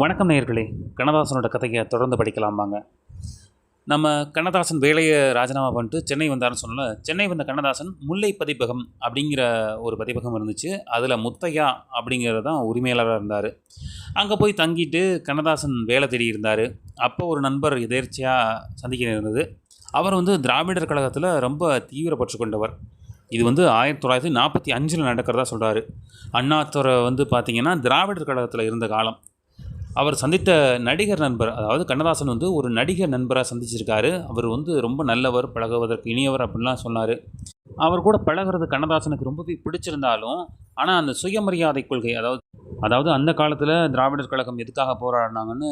வணக்கம் நேயர்களே. கண்ணதாசனோட கதையை தொடர்ந்து படிக்கலாமாங்க நம்ம கண்ணதாசன் வேலையை ராஜினாமா பண்ணிட்டு சென்னை வந்தாருன்னு சொன்னல சென்னை வந்த கண்ணதாசன் முல்லை பதிப்பகம் அப்படிங்கிற ஒரு பதிப்பகம் இருந்துச்சு. அதில் முத்தையா அப்படிங்கிறது தான் உரிமையாளராக இருந்தார். அங்கே போய் தங்கிட்டு கண்ணதாசன் வேலை தேடி இருந்தார். அப்போ ஒரு நண்பர் எதேர்ச்சியாக சந்திக்க இருந்தது. அவர் வந்து திராவிடர் கழகத்தில் ரொம்ப தீவிரப்பற்று கொண்டவர். இது வந்து ஆயிரத்தி தொள்ளாயிரத்தி நாற்பத்தி அஞ்சில் நடக்கிறதா சொல்கிறாரு அண்ணாத்துறை வந்து பார்த்திங்கன்னா திராவிடர் கழகத்தில் இருந்த காலம். அவர் சந்தித்த நடிகர் நண்பர் அதாவது கண்ணதாசன் வந்து ஒரு நடிகர் நண்பராக சந்திச்சிருக்காரு. அவர் வந்து ரொம்ப நல்லவர் பழகுவதற்கு இனியவர் அப்படின்லாம் சொன்னார். அவர் கூட பழகுறது கண்ணதாசனுக்கு ரொம்பவே பிடிச்சிருந்தாலும் ஆனால் அந்த சுயமரியாதை கொள்கை அதாவது அதாவது அந்த காலத்தில் திராவிடர் கழகம் எதுக்காக போராடினாங்கன்னு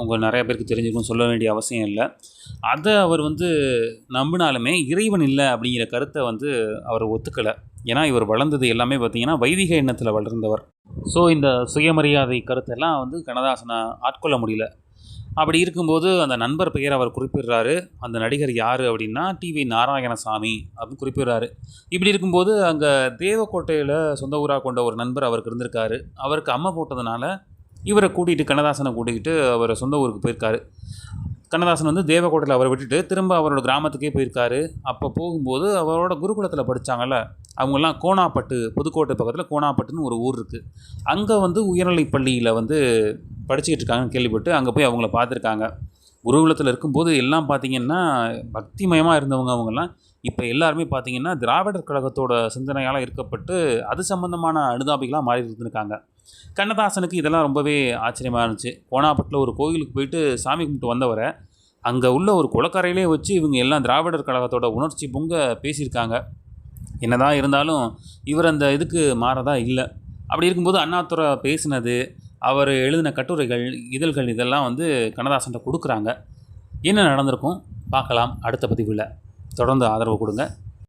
உங்கள் நிறைய பேருக்கு தெரிஞ்சுக்கணும் சொல்ல வேண்டிய அவசியம் இல்லை. அதை அவர் வந்து நம்பினாலுமே இறைவன் இல்லை அப்படிங்கிற கருத்தை வந்து அவர் ஒத்துக்கலை. ஏன்னா இவர் வளர்ந்தது எல்லாமே பார்த்தீங்கன்னா வைதிக எண்ணத்தில் வளர்ந்தவர். ஸோ இந்த சுயமரியாதை கருத்தெல்லாம் வந்து கண்ணதாசனை ஆட்கொள்ள முடியல. அப்படி இருக்கும்போது அந்த நண்பர் பெயர் அவர் குறிப்பிடுறாரு. அந்த நடிகர் யார் அப்படின்னா டிவி நாராயணசாமி அப்படின்னு குறிப்பிடுறாரு. இப்படி இருக்கும்போது அங்கே தேவக்கோட்டையில் சொந்த ஊராக கொண்ட ஒரு நண்பர் அவருக்கு இருந்திருக்காரு. அவருக்கு அம்மா போட்டதுனால இவரை கூட்டிகிட்டு கண்ணதாசனை கூட்டிக்கிட்டு அவர் சொந்த ஊருக்கு போயிருக்காரு. கண்ணதாசன் வந்து தேவக்கோட்டையில் அவரை விட்டுட்டு திரும்ப அவரோட கிராமத்துக்கே போயிருக்காரு. அப்போ போகும்போது அவரோட குருகுலத்தில் படித்தாங்கல்ல அவங்கெல்லாம் கோணாப்பட்டு புதுக்கோட்டை பக்கத்தில் கோணாப்பட்டுன்னு ஒரு ஊர் இருக்குது அங்கே வந்து உயர்நிலைப் பள்ளியில் வந்து படிச்சுக்கிட்டு இருக்காங்கன்னு கேள்விப்பட்டு அங்கே போய் அவங்கள பார்த்துருக்காங்க. குருகுலத்தில் இருக்கும்போது எல்லாம் பார்த்திங்கன்னா பக்திமயமாக இருந்தவங்க அவங்கெல்லாம். இப்போ எல்லாருமே பார்த்தீங்கன்னா திராவிடர் கழகத்தோட சிந்தனையால் இருக்கப்பட்டு அது சம்மந்தமான அனுதாபிகளாக மாறி இருந்திருக்காங்க கண்ணதாசனுக்கு இதெல்லாம் ரொம்பவே ஆச்சரியமாக இருந்துச்சு. கோணாப்பட்டில் ஒரு கோயிலுக்கு போயிட்டு சாமி கும்பிட்டு வந்தவரை அங்கே உள்ள ஒரு குளக்கரையிலே வச்சு இவங்க எல்லாம் திராவிடர் கழகத்தோட உணர்ச்சி பொங்க பேசியிருக்காங்க. என்னதான் இருந்தாலும் இவர் அந்த இதுக்கு மாறதா இல்லை. அப்படி இருக்கும்போது அண்ணாதுரை பேசினது அவர் எழுதின கட்டுரைகள் இதழ்கள் இதெல்லாம் வந்து கண்ணதாசன்கிட்ட கொடுக்குறாங்க. என்ன நடந்திருக்கும்? பார்க்கலாம். அடுத்த பதிவில். தொடர்ந்து ஆதரவு கொடுங்க.